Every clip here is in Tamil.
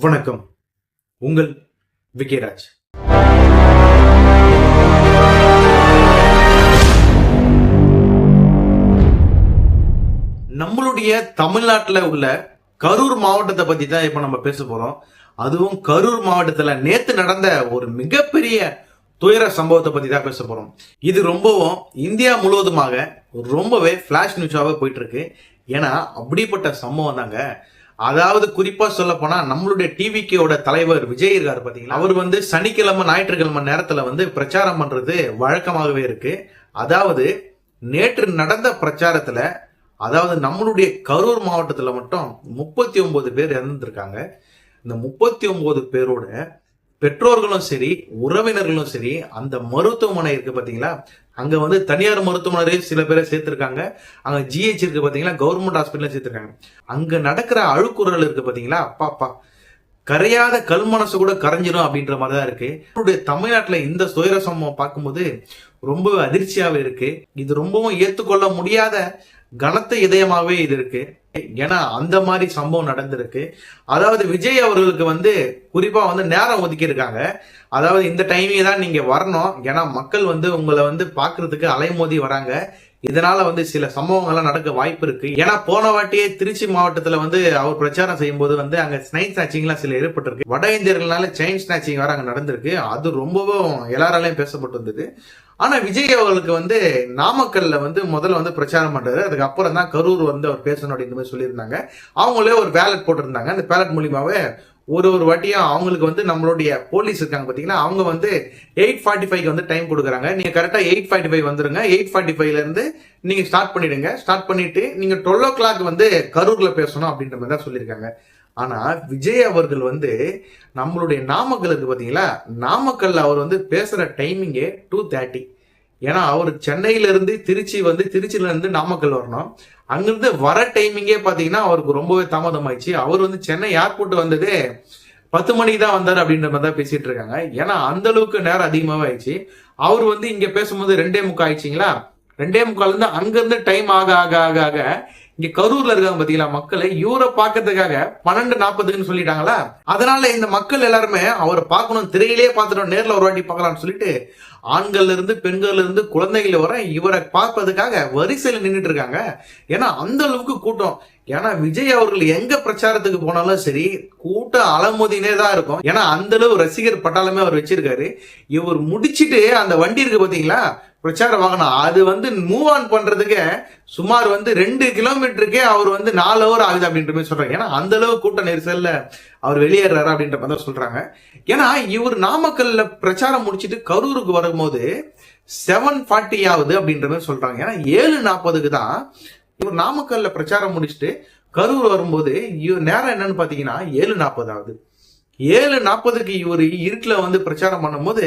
வணக்கம். உங்கள் விக்கியராஜ் நம்மளுடைய தமிழ்நாட்டில் உள்ள கரூர் மாவட்டத்தை பத்தி தான் இப்ப நம்ம பேச போறோம். அதுவும் கரூர் மாவட்டத்துல நேத்து நடந்த ஒரு மிகப்பெரிய துயர சம்பவத்தை பத்தி தான் பேச போறோம். இது ரொம்பவும் இந்தியா முழுவதுமாக ரொம்பவே ஃபிளாஷ் நியூஸாவே போயிட்டு இருக்கு. ஏன்னா அப்படிப்பட்ட சம்பவம் தாங்க அதாவது குறிப்பா சொல்ல போனா நம்மளுடைய டிவிக்கோட தலைவர் விஜய் இருக்காரு பாத்தீங்களா? அவர் வந்து சனிக்கிழமை ஞாயிற்றுக்கிழமை நேரத்துல வந்து பிரச்சாரம் பண்றது வழக்கமாகவே இருக்கு. அதாவது நேற்று நடந்த பிரச்சாரத்துல அதாவது நம்மளுடைய கரூர் மாவட்டத்துல மட்டும் முப்பத்தி ஒன்பது பேர் இறந்துருக்காங்க. இந்த முப்பத்தி ஒன்பது பேரோட பெற்றோர்களும் சரி உறவினர்களும் சரி அந்த மருத்துவமனை இருக்கு பாத்தீங்களா? அங்க வந்து தனியார் மருத்துவமனை சில பேரை சேர்த்திருக்காங்க. அங்க ஜிஹெச் இருக்கு பாத்தீங்களா? கவர்மெண்ட் ஹாஸ்பிட்டல் சேர்த்திருக்காங்க. அங்க நடக்கிற அழுக்குறல் இருக்கு பாத்தீங்களா? அப்பா அப்பா கரையாத கல் மனசு கூட கரைஞ்சிடும் அப்படின்ற மாதிரி தான் இருக்கு. நம்மளுடைய தமிழ்நாட்டுல இந்த சுயர சம்பவம் பார்க்கும்போது ரொம்ப அதிர்ச்சியாவே இருக்கு. இது ரொம்பவும் ஏத்துக்கொள்ள முடியாத கனத்த இதயமாவே இது இருக்கு. ஏன்னா அந்த மாதிரி சம்பவம் நடந்திருக்கு. அதாவது விஜய் அவர்களுக்கு வந்து குறிப்பா வந்து நேரம் ஒதுக்கி இருக்காங்க அதாவது இந்த டைமிங் தான் நீங்க வரணும். ஏன்னா மக்கள் வந்து உங்களை வந்து பாக்குறதுக்கு அலைமோதி வராங்க. இதனால வந்து சில சம்பவங்கள்லாம் நடக்க வாய்ப்பு இருக்கு. ஏன்னா போன வாட்டியே திருச்சி மாவட்டத்துல வந்து அவர் பிரச்சாரம் செய்யும் போது வந்து அங்க ஸ்னைன் ஸ்நாச்சிங் எல்லாம் சில ஏற்பட்டிருக்கு. வட இந்தியர்களால செயின் ஸ்நாச்சிங் வேற அங்க நடந்திருக்கு. அது ரொம்பவும் எல்லாராலையும் பேசப்பட்டு வந்தது. ஆனா விஜய் அவர்களுக்கு வந்து நாமக்கல்ல வந்து முதல்ல வந்து பிரச்சாரம் பண்றாரு. அதுக்கப்புறம் தான் கரூர் வந்து அவர் பேசணும் அப்படின்ற மாதிரி சொல்லியிருந்தாங்க. அவங்களே ஒரு பேலட் போட்டிருந்தாங்க. அந்த பேலட் மூலியமாவே ஒரு ஒரு வாட்டியும் அவங்களுக்கு வந்து நம்மளுடைய போலீஸ் இருக்காங்க பார்த்தீங்கன்னா அவங்க வந்து எயிட் ஃபார்ட்டி ஃபைவ்க்கு வந்து டைம் கொடுக்குறாங்க. நீங்கள் கரெக்டாக எயிட் ஃபார்ட்டி ஃபைவ் வந்துருங்க. எயிட் ஃபார்ட்டி ஃபைவ்லேருந்து நீங்கள் ஸ்டார்ட் பண்ணிடுங்க. ஸ்டார்ட் பண்ணிட்டு நீங்கள் டுவெல் ஓ கிளாக் வந்து கரூரில் பேசணும் அப்படின்ற மாதிரி தான் சொல்லியிருக்காங்க. ஆனால் விஜய் அவர்கள் வந்து நம்மளுடைய நாமக்கல் இருக்கு பாத்தீங்களா? நாமக்கல்ல அவர் வந்து பேசுகிற டைமிங்கே டூ தேர்ட்டி ஏன்னா அவர் சென்னையில இருந்து திருச்சி வந்து திருச்சியில இருந்து நாமக்கல் வரணும். அங்கிருந்து வர டைமிங்கே பாத்தீங்கன்னா அவருக்கு ரொம்பவே தாமதமாயிடுச்சு. அவர் வந்து சென்னை ஏர்போர்ட் வந்ததே பத்து மணிக்கு தான் வந்தார் அப்படின்ற மாதிரி தான் பேசிட்டு இருக்காங்க. ஏன்னா அந்த அளவுக்கு நேரம் அதிகமாகவே ஆயிடுச்சு அவர் வந்து இங்க பேசும்போது ரெண்டே முக்கால் ஆயிடுச்சிங்களா? ரெண்டே முக்கால் இருந்து அங்கேருந்து டைம் ஆக ஆக ஆக ஆக இங்க கரூர்ல இருக்காங்க பாத்தீங்களா மக்களை? இவரை பாக்கிறதுக்காக பன்னெண்டு நாற்பதுக்குன்னு சொல்லிட்டாங்களா? அதனால இந்த மக்கள் எல்லாருமே அவரை பார்க்கணும் திரையிலே பார்த்துட்டோம் நேர்ல ஒரு வாட்டி பார்க்கலாம்னு சொல்லிட்டு ஆண்கள்ல இருந்து பெண்கள்ல இருந்து குழந்தைகள் வர இவரை பார்ப்பதுக்காக வரிசையில நின்றுட்டு இருக்காங்க. ஏன்னா அந்த அளவுக்கு கூட்டம். ஏன்னா விஜய் அவர்கள் எங்க பிரச்சாரத்துக்கு போனாலும் சரி கூட்டம் அலமுதினே தான் இருக்கும். ஏன்னா அந்த அளவு ரசிகர் பட்டாளமே அவர் வச்சிருக்காரு. இவர் முடிச்சிட்டு அந்த வண்டி இருக்கு பாத்தீங்களா? பிரச்சார வாகனம் அது வந்து மூவ் ஆன் பண்றதுக்கு சுமார் வந்து ரெண்டு கிலோமீட்டருக்கே அவர் வந்து நாலு ஹவர் ஆகுது அப்படின்ற மாதிரி சொல்றாங்க. ஏன்னா அந்த அளவு கூட்ட நெரிசல்ல அவர் வெளியேறாரு அப்படின்ற மாதிரி தான் சொல்றாங்க. ஏன்னா இவர் நாமக்கல்ல பிரச்சாரம் முடிச்சிட்டு கரூருக்கு வரும்போது செவன் ஃபார்ட்டி ஆகுது அப்படின்ற மாதிரி சொல்றாங்க. ஏன்னா ஏழு நாற்பதுக்கு தான் இவர் நாமக்கல்ல பிரச்சாரம் முடிச்சுட்டு கரூர் வரும்போது இவர் நேரம் என்னன்னு பாத்தீங்கன்னா ஏழு நாற்பது ஆகுது. ஏழு நாற்பதுக்கு இவர் இருட்டில் வந்து பிரச்சாரம் பண்ணும்போது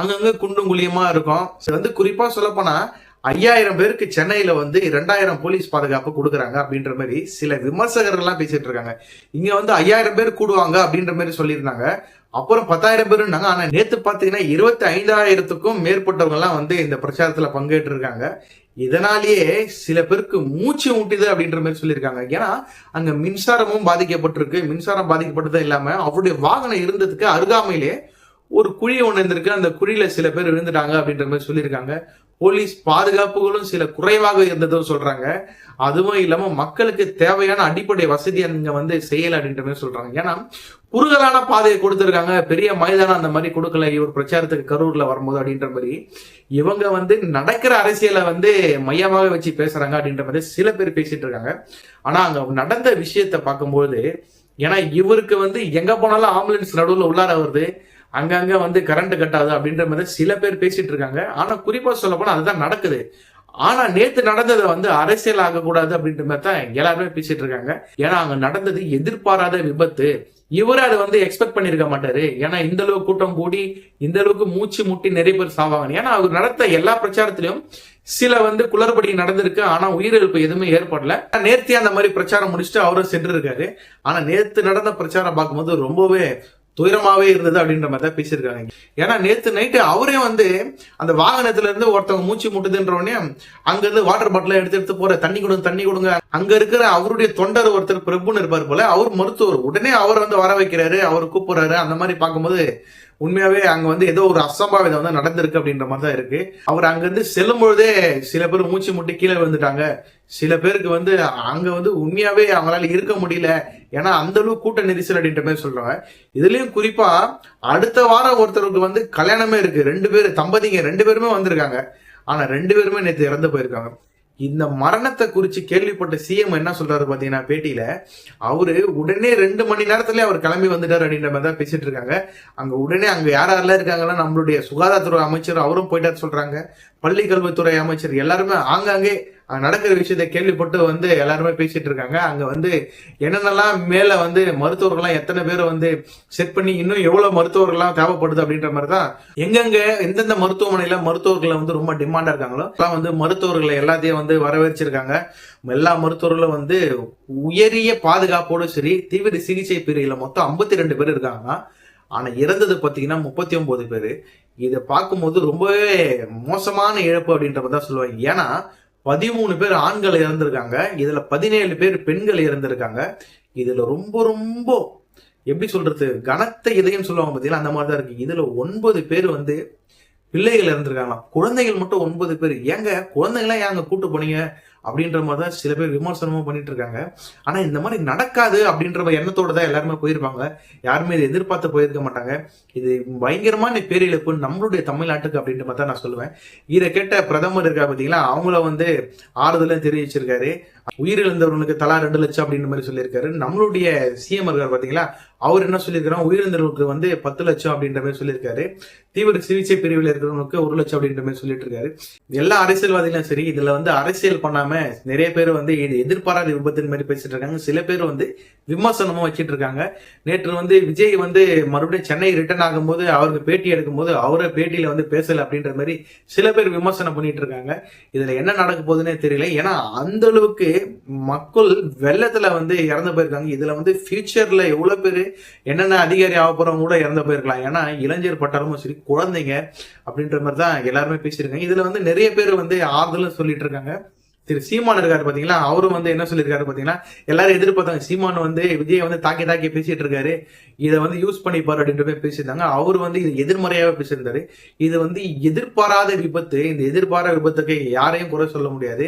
அங்கங்கே குண்டும் குழியமாக இருக்கும். வந்து குறிப்பாக சொல்லப்போனால் ஐயாயிரம் பேருக்கு சென்னையில வந்து ரெண்டாயிரம் போலீஸ் பாதுகாப்பு கொடுக்குறாங்க அப்படின்ற மாதிரி சில விமர்சகர்கள்லாம் பேசிட்டு இருக்காங்க. இங்க வந்து ஐயாயிரம் பேர் கூடுவாங்க அப்படின்ற மாதிரி சொல்லியிருந்தாங்க. அப்புறம் பத்தாயிரம் பேர் இருந்தாங்க ஆனா நேத்து பாத்தீங்கன்னா இருபத்தி ஐந்தாயிரத்துக்கும் மேற்பட்டவங்க எல்லாம் வந்து இந்த பிரச்சாரத்துல பங்கேற்று இருக்காங்க இதனாலேயே சில பேருக்கு மூச்சு ஊட்டுது அப்படின்ற மாதிரி சொல்லியிருக்காங்க. ஏன்னா அங்க மின்சாரமும் பாதிக்கப்பட்டிருக்கு. மின்சாரம் பாதிக்கப்பட்டதும் இல்லாம அவருடைய வாகனம் இருந்ததுக்கு அருகாமையிலே ஒரு குழி ஒன்று இருந்திருக்கு அந்த குழியில சில பேர் விழுந்துட்டாங்க அப்படின்ற மாதிரி சொல்லியிருக்காங்க. போலீஸ் பாதுகாப்புகளும் சில குறைவாக இருந்ததும் சொல்றாங்க. அதுவும் இல்லாம மக்களுக்கு தேவையான அடிப்படை வசதி அங்க வந்து செய்யல அப்படின்ற மாதிரி சொல்றாங்க. ஏன்னா குறுகலான பாதையை கொடுத்துருக்காங்க. பெரிய மைதானம் அந்த மாதிரி கொடுக்கல. இவர் பிரச்சாரத்துக்கு கரூர்ல வரும்போது அப்படின்ற மாதிரி. இவங்க வந்து நடக்கிற அரசியலை வந்து மையமாக வச்சு பேசுறாங்க அப்படின்ற மாதிரி சில பேர் பேசிட்டு இருக்காங்க. ஆனா அங்க நடந்த விஷயத்த பார்க்கும்போது ஏன்னா இவருக்கு வந்து எங்க போனாலும் ஆம்புலன்ஸ் நடுவில் உள்ளார வருது. அங்கங்கே வந்து கரண்ட் கட்டாது அப்படின்ற மாதிரி சில பேர் பேசிட்டு இருக்காங்க. ஆனால் குறிப்பாக சொல்ல அதுதான் நடக்குது. ஆனா நேத்து நடந்ததை வந்து அரசியல் ஆகக்கூடாது அப்படின்ற மாதிரி தான் எல்லாருமே பேசிட்டு இருக்காங்க. ஏன்னா அங்க நடந்தது எதிர்பாராத விபத்து. இவரு அதை வந்து எக்ஸ்பெக்ட் பண்ணிருக்க மாட்டாரு. ஏன்னா இந்த அளவுக்கு கூட்டம் கூடி இந்த அளவுக்கு மூச்சு முட்டி நிறைய பேர் சாவாங்க. ஏன்னா அவர் நடத்த எல்லா பிரச்சாரத்திலையும் சில வந்து குளறுபடி நடந்திருக்கு. ஆனா உயிரிழப்பு எதுவுமே ஏற்படல. நேர்த்தி அந்த மாதிரி பிரச்சாரம் முடிச்சுட்டு அவரும் சென்று இருக்காரு ஆனா நேத்து நடந்த பிரச்சாரம் பார்க்கும்போது ரொம்பவே துயரமாவே இருந்தது அப்படின்ற மாதிரி தான் பேசியிருக்காங்க. ஏன்னா நேத்து நைட்டு அவரே வந்து அந்த வாகனத்துல இருந்து ஒருத்தவங்க மூச்சு முட்டுதுன்ற உடனே அங்க இருந்து வாட்டர் பாட்டில எடுத்து எடுத்து போற தண்ணி கொடுங்க தண்ணி கொடுங்க. அங்க இருக்கிற அவருடைய தொண்டர் ஒருத்தர் பிரபுன்னு இருப்பார் போல அவர் மருத்துவர். உடனே அவர் வந்து வர வைக்கிறாரு அவர் கூப்பிடுறாரு. அந்த மாதிரி பார்க்கும்போது உண்மையாவே அங்க வந்து ஏதோ ஒரு அசம்பாவிதம் வந்து நடந்திருக்கு அப்படின்ற மாதிரி தான் இருக்கு. அவர் அங்கிருந்து செல்லும் பொழுதே சில பேர் மூச்சு முட்டி கீழே விழுந்துட்டாங்க. சில பேருக்கு வந்து அங்க வந்து உண்மையாவே அவங்களால இருக்க முடியல. ஏன்னா அந்த அளவு கூட்ட நெரிசல் அப்படின்ற மாதிரி சொல்றாங்க. இதுலயும் குறிப்பா அடுத்த வாரம் ஒருத்தருக்கு வந்து கல்யாணமே இருக்கு. ரெண்டு பேர் தம்பதிங்க ரெண்டு பேருமே வந்திருக்காங்க. ஆனா ரெண்டு பேருமே நேற்று இறந்து போயிருக்காங்க. இந்த மரணத்தை குறித்து கேள்விப்பட்ட சிஎம் என்ன சொல்றாரு பார்த்தீங்கன்னா பேட்டியில அவரு உடனே ரெண்டு மணி நேரத்துல அவர் கிளம்பி வந்துட்டார் அப்படின்ற மாதிரி தான் பேசிட்டு இருக்காங்க. அங்க உடனே அங்க யார் யாரெல்லாம் இருக்காங்கன்னா நம்மளுடைய சுகாதாரத்துறை அமைச்சர் அவரும் போயிட்டாரு சொல்றாங்க. பள்ளி கல்வித்துறை அமைச்சர் எல்லாருமே ஆங்காங்கே நடக்கிற விஷயத்தை கேள்விப்பட்டு வந்து எல்லாருமே பேசிட்டு இருக்காங்க. அங்க வந்து என்னென்னலாம் மேல வந்து மருத்துவர்கள்லாம் எத்தனை பேரை வந்து செட் பண்ணி இன்னும் எவ்வளவு மருத்துவர்கள்லாம் தேவைப்படுது அப்படின்ற மாதிரி தான் எங்கெங்க எந்தெந்த மருத்துவமனையில மருத்துவர்களை வந்து ரொம்ப டிமாண்டா இருக்காங்களோ எல்லாம் வந்து மருத்துவர்களை எல்லாத்தையும் வந்து வரவேற்றிருக்காங்க எல்லா மருத்துவர்களும் வந்து உயரிய பாதுகாப்போடு சரி தீவிர சிகிச்சை பிரிவுல மொத்தம் ஐம்பத்தி ரெண்டு பேர் இருக்காங்க. ஆனா இறந்தது பாத்தீங்கன்னா முப்பத்தி ஒன்பது பேர். இதை பார்க்கும்போது ரொம்பவே மோசமான இழப்பு அப்படின்ற மாதிரி தான் சொல்லுவாங்க. ஏன்னா பதிமூணு பேர் ஆண்கள் இறந்திருக்காங்க. இதுல பதினேழு பேர் பெண்கள் இறந்திருக்காங்க. இதுல ரொம்ப ரொம்ப எப்படி சொல்றது? கனத்த இதயம் சொல்லுவாங்க பார்த்தீங்கன்னா அந்த மாதிரி தான் இருக்கு. இதுல ஒன்பது பேர் வந்து பிள்ளைகள் இறந்துருக்காங்களாம். குழந்தைகள் மட்டும் ஒன்பது பேர். ஏங்க குழந்தைங்களாம் ஏங்க கூட்டு போனீங்க? அப்படின்ற மாதிரி தான் சில பேர் விமர்சனமும் பண்ணிட்டு இருக்காங்க. ஆனா இந்த மாதிரி நடக்காது அப்படின்ற எண்ணத்தோடு எண்ணத்தோட தான் எல்லாருமே போயிருப்பாங்க. யாருமே இதை எதிர்பார்த்து போயிருக்க மாட்டாங்க. இது பயங்கரமான பேரிழப்பு நம்மளுடைய தமிழ்நாட்டுக்கு அப்படின்ற மாதிரி தான் நான் சொல்லுவேன். இதை கேட்ட பிரதமர் இருக்கா பாத்தீங்களா? அவங்கள வந்து ஆறுதலும் தெரிவிச்சிருக்காரு. உயிரிழந்தவர்களுக்கு தலா ரெண்டு லட்சம் அப்படின்ற மாதிரி சொல்லியிருக்காரு. நம்மளுடைய சிஎம் இருக்கார் பாத்தீங்களா? அவர் என்ன சொல்லியிருக்காரு உயிரிழந்தவர்களுக்கு வந்து பத்து லட்சம் அப்படின்ற மாதிரி சொல்லியிருக்காரு. தீவிர சிகிச்சை பிரிவில் இருக்கிறவங்களுக்கு ஒரு லட்சம் அப்படின்ற மாதிரி சொல்லிட்டு இருக்காரு எல்லா அரசியல்வாதிகளும் சரி இதுல வந்து அரசியல் பண்ணாம நிறைய பேர் வந்து இது எதிர்பாராத விபத்துன்னு மாதிரி பேசிட்டு இருக்காங்க. சில பேர் வந்து விமர்சனமும் வச்சிட்டு இருக்காங்க. நேற்று வந்து விஜய் வந்து மறுபடியும் சென்னை ரிட்டர்ன் ஆகும்போது அவருக்கு பேட்டி எடுக்கும்போது அவரை பேட்டியில வந்து பேசல அப்படின்ற மாதிரி சில பேர் விமர்சனம் பண்ணிட்டு இருக்காங்க. இதுல என்ன நடக்க போகுதுன்னே தெரியல. ஏன்னா அந்த அளவுக்கு மக்கள் வெள்ளத்துல வந்து இறந்து போயிருக்காங்க. இதுல வந்து ஃபியூச்சர்ல எவ்வளவு பேர் என்னென்ன அதிகாரி ஆகப்போறவங்க கூட இறந்து போயிருக்கலாம். ஏன்னா இளைஞர் பட்டாளமும் சரி குழந்தைங்க அப்படின்ற மாதிரி தான் எல்லாருமே பேசியிருக்காங்க. இதுல வந்து நிறைய பேர் வந்து ஆறுதலும் சொல்லிட்டு இருக்காங்க. திரு சீமான் இருக்காரு பாத்தீங்களா? அவரும் வந்து என்ன சொல்லியிருக்காரு பாத்தீங்கன்னா எல்லாரும் எதிர்பார்த்தாங்க சீமான் வந்து விஜய் வந்து தாக்கி தாக்கி பேசிட்டு இருக்காரு. இதை வந்து யூஸ் பண்ணிப்பாரு அப்படின்ற மாதிரி பேசியிருந்தாங்க. அவர் வந்து இது எதிர்மறையாக பேசியிருந்தாரு. இது வந்து எதிர்பாராத விபத்து. இந்த எதிர்பாராத விபத்துக்கு யாரையும் குறை சொல்ல முடியாது.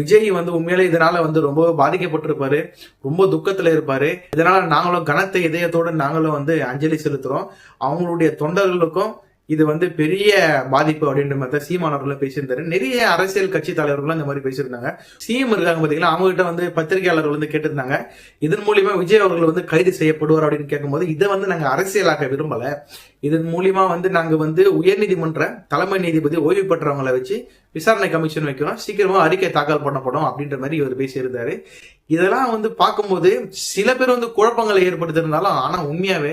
விஜய் வந்து உண்மையிலே இதனால வந்து ரொம்ப பாதிக்கப்பட்டிருப்பாரு. ரொம்ப துக்கத்துல இருப்பாரு. இதனால நாங்களும் கனத்த இதயத்தோடு நாங்களும் வந்து அஞ்சலி செலுத்துறோம். அவங்களுடைய தொண்டர்களுக்கும் இது வந்து பெரிய பாதிப்பு அப்படின்ற மாதிரி தான் பேசியிருந்தாரு. நிறைய அரசியல் கட்சி தலைவர்களும் இந்த மாதிரி பேசியிருந்தாங்க. சிஎம் இருக்காங்க பாத்தீங்களா அவங்க கிட்ட வந்து பத்திரிகையாளர்கள் வந்து கேட்டிருந்தாங்க. இதன் மூலியமா விஜய் அவர்கள் வந்து கைது செய்யப்படுவார் அப்படின்னு கேட்கும்போது இதை வந்து நாங்க அரசியலாக்க விரும்பல. இதன் மூலியமா வந்து நாங்க வந்து உயர்நீதிமன்ற தலைமை நீதிபதி ஓய்வு பெற்றவங்களை வச்சு விசாரணை கமிஷன் வைக்கிறோம் சீக்கிரமா அறிக்கை தாக்கல் பண்ணப்படும் அப்படின்ற மாதிரி இவர் பேசியிருந்தாரு. இதெல்லாம் வந்து பார்க்கும்போது சில பேர் வந்து குழப்பங்களை ஏற்படுத்திருந்தாலும் ஆனா உண்மையாவே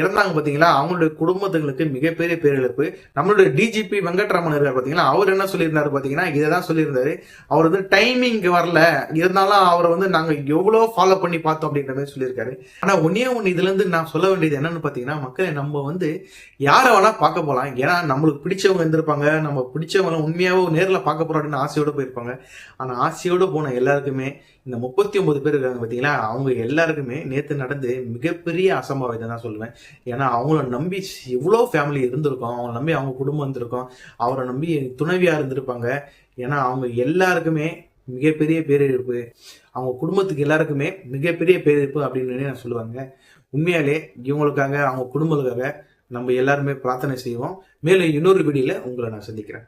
இறந்தாங்க பாத்தீங்களா? அவங்களுடைய குடும்பத்துங்களுக்கு மிகப்பெரிய பேரிழப்பு. நம்மளுடைய டிஜிபி வெங்கட்ராமன் இருக்கார் பாத்தீங்களா? அவர் என்ன சொல்லியிருந்தாரு பாத்தீங்கன்னா இதை தான் சொல்லியிருந்தாரு. அவர் வந்து டைமிங் வரல. இருந்தாலும் அவரை வந்து நாங்க எவ்வளவு ஃபாலோ பண்ணி பார்த்தோம் அப்படின்ற மாதிரி சொல்லியிருக்காரு. ஆனா ஒன்னே ஒன்று இதுல இருந்து நான் சொல்ல வேண்டியது என்னன்னு பாத்தீங்கன்னா மக்களை நம்ம வந்து யாரை வேணா பார்க்க போகலாம் ஏன்னா நம்மளுக்கு பிடிச்சவங்க இருந்திருப்பாங்க. நம்ம பிடிச்சவங்க உண்மையாகவும் நேரில் பார்க்க போறோம் அப்படின்னு ஆசையோட போயிருப்பாங்க. ஆனா ஆசையோட போன எல்லாருக்குமே இந்த முப்பத்தி ஒன்பது பேர் இருக்காங்க பார்த்தீங்களா அவங்க எல்லாருக்குமே நேற்று நடந்து மிகப்பெரிய அசம்பாவிதம் தான் சொல்லுவேன். ஏன்னா அவங்கள நம்பி எவ்வளோ ஃபேமிலி இருந்திருக்கும். அவங்கள நம்பி அவங்க குடும்பம் இருந்திருக்கும் அவரை நம்பி துணைவியாக இருந்திருப்பாங்க. ஏன்னா அவங்க எல்லாருக்குமே மிகப்பெரிய பேரிழப்பு. அவங்க குடும்பத்துக்கு எல்லாருக்குமே மிகப்பெரிய பேரிழப்பு அப்படின்னு நான் சொல்லுவாங்க. உண்மையாலே இவங்களுக்காக அவங்க குடும்பங்களுக்காக நம்ம எல்லாருமே பிரார்த்தனை செய்வோம். மேலும் இன்னொரு வீடியில் உங்களை நான் சந்திக்கிறேன்.